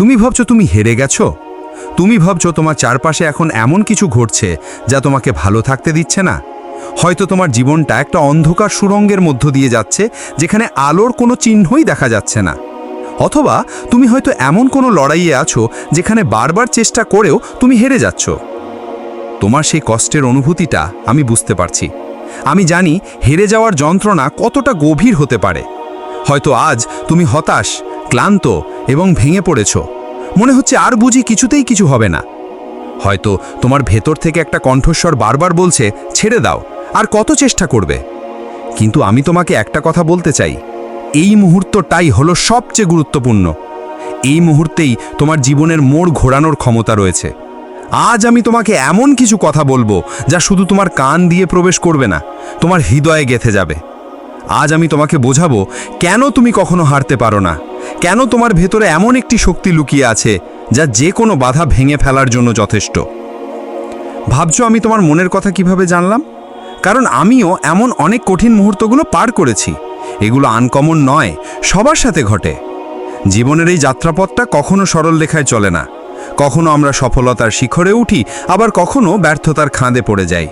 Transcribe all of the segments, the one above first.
তুমি ভাবছ তুমি হেরে গেছো? তুমি ভাবছ তোমার চারপাশে এখন এমন কিছু ঘটছে যা তোমাকে ভালো থাকতে দিচ্ছে না? হয়তো তোমার জীবনটা একটা অন্ধকার সুরঙ্গের মধ্য দিয়ে যাচ্ছে যেখানে আলোর কোনো চিহ্নই দেখা যাচ্ছে না। অথবা তুমি হয়তো এমন কোনো লড়াইয়ে আছো যেখানে বারবার চেষ্টা করেও তুমি হেরে যাচ্ছ। তোমার সেই কষ্টের অনুভূতিটা আমি বুঝতে পারছি। আমি জানি হেরে যাওয়ার যন্ত্রণা কতটা গভীর হতে পারে। হয়তো আজ তুমি হতাশ ক্লান্ত এবং ভেঙে পড়েছ। মনে হচ্ছে আর বুঝি কিছুতেই কিছু হবে না। হয়তো তোমার ভেতর থেকে একটা কণ্ঠস্বর বারবার বলছে, ছেড়ে দাও, আর কত চেষ্টা করবে? কিন্তু আমি তোমাকে একটা কথা বলতে চাই। এই মুহূর্তটাই হলো সবচেয়ে গুরুত্বপূর্ণ। এই মুহূর্তেই তোমার জীবনের মোড় ঘোরানোর ক্ষমতা রয়েছে। আজ আমি তোমাকে এমন কিছু কথা বলব যা শুধু তোমার কান দিয়ে প্রবেশ করবে না, তোমার হৃদয়ে গেথে যাবে। আজ আমি তোমাকে বোঝাবো কেন তুমি কখনো হারতে পারো না। কেন তোমার ভেতরে এমন একটি শক্তি লুকিয়ে আছে যা যে কোনো বাধা ভেঙে ফেলার জন্য যথেষ্ট? ভাবছ আমি তোমার মনের কথা কীভাবে জানলাম? কারণ আমিও এমন অনেক কঠিন মুহূর্তগুলো পার করেছি। এগুলো আনকমন নয়, সবার সাথে ঘটে। জীবনের এই যাত্রাপথটা কখনো সরল রেখায় চলে না। কখনো আমরা সফলতার শিখরে উঠি, আবার কখনো ব্যর্থতার খাঁদে পড়ে যাই।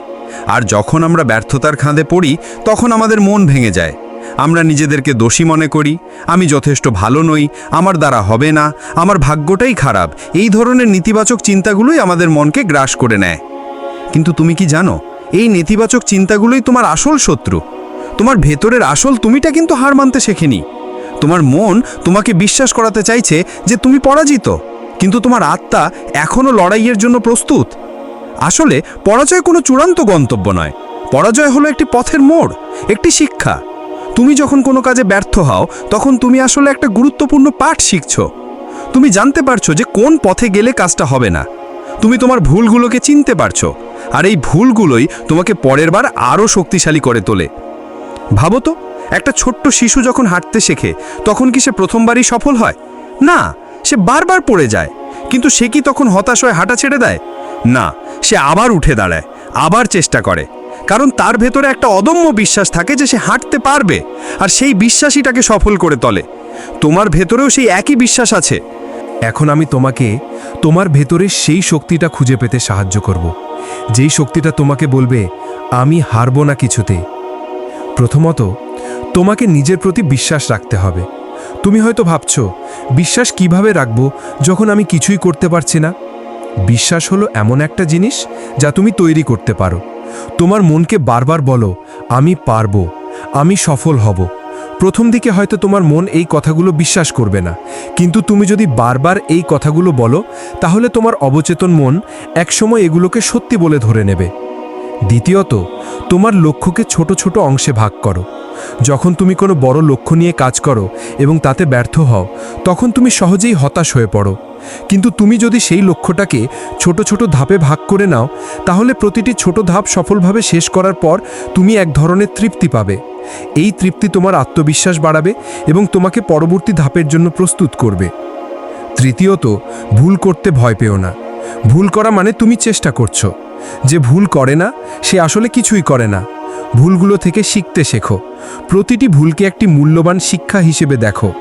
আর যখন আমরা ব্যর্থতার খাঁদে পড়ি, তখন আমাদের মন ভেঙে যায়। আমরা নিজেদেরকে দোষী মনে করি, আমি যথেষ্ট ভালো নই, আমার দ্বারা হবে না, আমার ভাগ্যটাই খারাপ, এই ধরনের নেতিবাচক চিন্তাগুলোই আমাদের মনকে গ্রাস করে নেয়। কিন্তু তুমি কি জানো, এই নেতিবাচক চিন্তাগুলোই তোমার আসল শত্রু। তোমার ভেতরের আসল তুমিটা কিন্তু হার মানতে শেখেনি। তোমার মন তোমাকে বিশ্বাস করাতে চাইছে যে তুমি পরাজিত, কিন্তু তোমার আত্মা এখনও লড়াইয়ের জন্য প্রস্তুত। আসলে পরাজয় কোনো চূড়ান্ত গন্তব্য নয়। পরাজয় হলো একটি পথের মোড়, একটি শিক্ষা। তুমি যখন কোনো কাজে ব্যর্থ হও, তখন তুমি আসলে একটা গুরুত্বপূর্ণ পাঠ শিখছ। তুমি জানতে পারছ যে কোন পথে গেলে কাজটা হবে না। তুমি তোমার ভুলগুলোকে চিনতে পারছ, আর এই ভুলগুলোই তোমাকে পরের বার আরও শক্তিশালী করে তোলে। ভাবো তো, একটা ছোট্ট শিশু যখন হাঁটতে শেখে, তখন কি সে প্রথমবারই সফল হয়? না, সে বারবার পড়ে যায়। কিন্তু সে কি তখন হতাশ হয়ে হাঁটা ছেড়ে দেয়? না সে আবার উঠে দাঁড়ায়, আবার চেষ্টা করে। কারণ তার ভেতরে একটা অদম্য বিশ্বাস থাকে যে সে হাঁটতে পারবে, আর সেই বিশ্বাসই তাকে সফল করে তোলে। তোমার ভেতরেও সেই একই বিশ্বাস আছে। এখন আমি তোমাকে, তোমার ভেতরে সেই শক্তিটা খুঁজে পেতে সাহায্য করব। যেই শক্তিটা তোমাকে বলবে, আমি হারব না কিছুতে। প্রথমত, তোমাকে নিজের প্রতি বিশ্বাস রাখতে হবে। তুমি হয়তো ভাবছ, বিশ্বাস কীভাবে রাখব যখন আমি কিছুই করতে পারছি না? বিশ্বাস হলো এমন একটা জিনিস যা তুমি তৈরি করতে পারো। তোমার মনকে বারবার বলো, আমি পারব, আমি সফল হব। প্রথম দিকে হয়তো তোমার মন এই কথাগুলো বিশ্বাস করবে না। কিন্তু তুমি যদি বারবার এই কথাগুলো বলো, তাহলে তোমার অবচেতন মন একসময় এগুলোকে সত্যি বলে ধরে নেবে। দ্বিতীয়ত, তোমার লক্ষ্যকে ছোট ছোট অংশে ভাগ করো। যখন তুমি কোনো বড় লক্ষ্য নিয়ে কাজ করো এবং তাতে ব্যর্থ হও, তখন তুমি সহজেই হতাশ হয়ে পড়ো। কিন্তু তুমি যদি সেই লক্ষ্যটাকে ছোট ছোট ধাপে ভাগ করে নাও, তাহলে প্রতিটি ছোট ধাপ সফলভাবে শেষ করার পর তুমি এক ধরনের তৃপ্তি পাবে। এই তৃপ্তি তোমার আত্মবিশ্বাস বাড়াবে এবং তোমাকে পরবর্তী ধাপের জন্য প্রস্তুত করবে। তৃতীয়ত, ভুল করতে ভয় পেও না। ভুল করা মানে তুমি চেষ্টা করছ। যে ভুল করে না, সে আসলে কিছুই করে না। ভুলগুলো থেকে শিখতে শেখো। প্রতিটি ভুলকে একটি মূল্যবান শিক্ষা হিসেবে দেখো।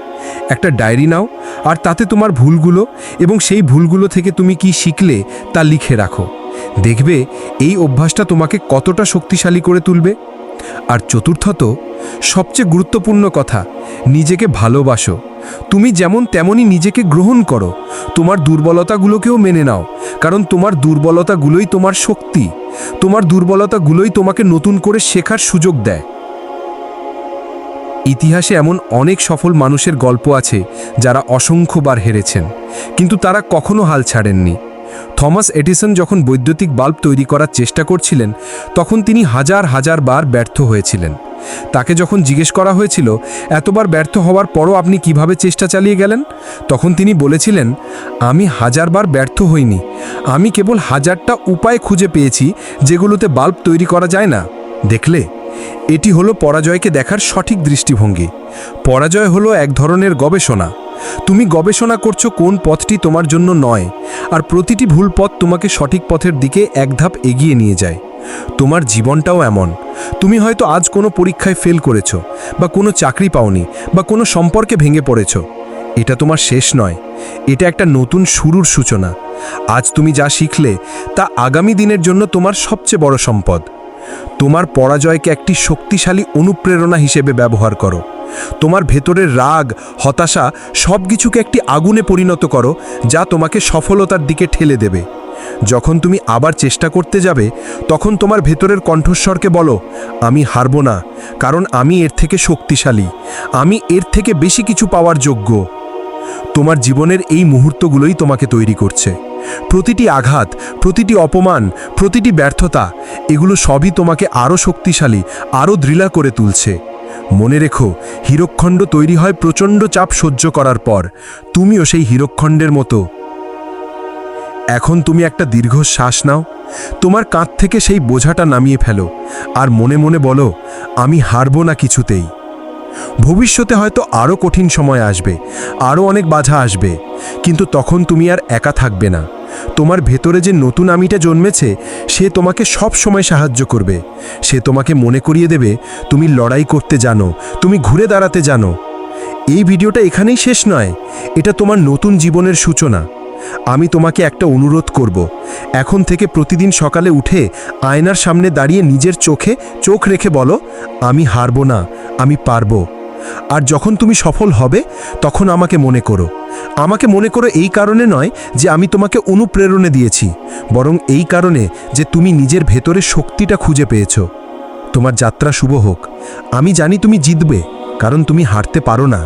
একটা ডায়েরি নাও, আর তাতে তোমার ভুলগুলো এবং সেই ভুলগুলো থেকে তুমি কি শিখলে তা লিখে রাখো। দেখবে এই অভ্যাসটা তোমাকে কতটা শক্তিশালী করে তুলবে। আর চতুর্থত, সবচেয়ে গুরুত্বপূর্ণ কথা, নিজেকে ভালোবাসো। তুমি যেমন তেমনই নিজেকে গ্রহণ করো। তোমার দুর্বলতাগুলোকেও মেনে নাও, কারণ তোমার দুর্বলতাগুলোই তোমার শক্তি। তোমার দুর্বলতাগুলোই তোমাকে নতুন করে শেখার সুযোগ দেয়। ইতিহাসে এমন অনেক সফল মানুষের গল্প আছে যারা অসংখ্যবার হেরেছেন, কিন্তু তারা কখনো হাল ছাড়েননি। থমাস এডিসন যখন বৈদ্যুতিক বাল্ব তৈরি করার চেষ্টা করছিলেন, তখন তিনি হাজার হাজার বার ব্যর্থ হয়েছিলেন। তাকে যখন জিজ্ঞেস করা হয়েছিল, এতবার ব্যর্থ হওয়ার পরও আপনি কীভাবে চেষ্টা চালিয়ে গেলেন? তখন তিনি বলেছিলেন, আমি হাজারবার ব্যর্থ হইনি। আমি কেবল হাজারটা উপায় খুঁজে পেয়েছি যেগুলোতে বাল্ব তৈরি করা যায় না। দেখলে? এটি হলো পরাজয়কে দেখার সঠিক দৃষ্টিভঙ্গি। পরাজয় হলো এক ধরনের গবেষণা। তুমি গবেষণা করছ কোন পথটি তোমার জন্য নয়, আর প্রতিটি ভুল পথ তোমাকে সঠিক পথের দিকে এক ধাপ এগিয়ে নিয়ে যায়। তোমার জীবনটাও এমন। তুমি হয়তো আজ কোনো পরীক্ষায় ফেল করেছ, বা কোনো চাকরি পাওনি, বা কোনো সম্পর্কে ভেঙে পড়েছো। এটা তোমার শেষ নয়। এটা একটা নতুন শুরুর সূচনা। আজ তুমি যা শিখলে, তা আগামী দিনের জন্য তোমার সবচেয়ে বড় সম্পদ। তোমার পরাজয়কে একটি শক্তিশালী অনুপ্রেরণা হিসেবে ব্যবহার করো। তোমার ভেতরের রাগ, হতাশা সব কিছুকে একটি আগুনে পরিণত করো, যা তোমাকে সফলতার দিকে ঠেলে দেবে। যখন তুমি আবার চেষ্টা করতে যাবে, তখন তোমার ভেতরের কণ্ঠস্বরকে বলো, আমি হারব না, কারণ আমি এর থেকে শক্তিশালী। আমি এর থেকে বেশি কিছু পাওয়ার যোগ্য। তোমার জীবনের এই মুহূর্তগুলোই তোমাকে তৈরি করছে। প্রতিটি আঘাত, প্রতিটি অপমান, প্রতিটি ব্যর্থতা, এগুলো সবই তোমাকে আরও শক্তিশালী আরও দৃঢ়া করে তুলছে। মনে রেখো, হীরকখণ্ড তৈরি হয় প্রচণ্ড চাপ সহ্য করার পর। তুমিও সেই হীরকখণ্ডের মতো। এখন তুমি একটা দীর্ঘ শ্বাস নাও। তোমার কাঁধ থেকে সেই বোঝাটা নামিয়ে ফেলো। আর মনে মনে বলো, আমি হারবো না কিছুতেই। ভবিষ্যতে হয়তো আরও কঠিন সময় আসবে আরও অনেক বাধা আসবে, কিন্তু তখন তুমি আর একা থাকবে না। তোমার ভেতরে যে নতুন আমিটা জন্মেছে, সে তোমাকে সব সময় সাহায্য করবে। সে তোমাকে মনে করিয়ে দেবে, তুমি লড়াই করতে জানো, তুমি ঘুরে দাঁড়াতে জানো। এই ভিডিওটা এখানেই শেষ নয়, এটা তোমার নতুন জীবনের সূচনা। আমি তোমাকে একটা অনুরোধ করব। এখন থেকে প্রতিদিন সকালে উঠে আয়নার সামনে দাঁড়িয়ে নিজের চোখে চোখ রেখে বলো, আমি হারবো না, আমি পারব। আর যখন তুমি সফল হবে, তখন আমাকে মনে করো। আমাকে মনে করো এই কারণে নয় যে আমি তোমাকে অনুপ্রেরণে দিয়েছি, বরং এই কারণে যে তুমি নিজের ভেতরে শক্তিটা খুঁজে পেয়েছ। তোমার যাত্রা শুভ হোক। আমি জানি তুমি জিতবে, কারণ তুমি হারতে পারো না।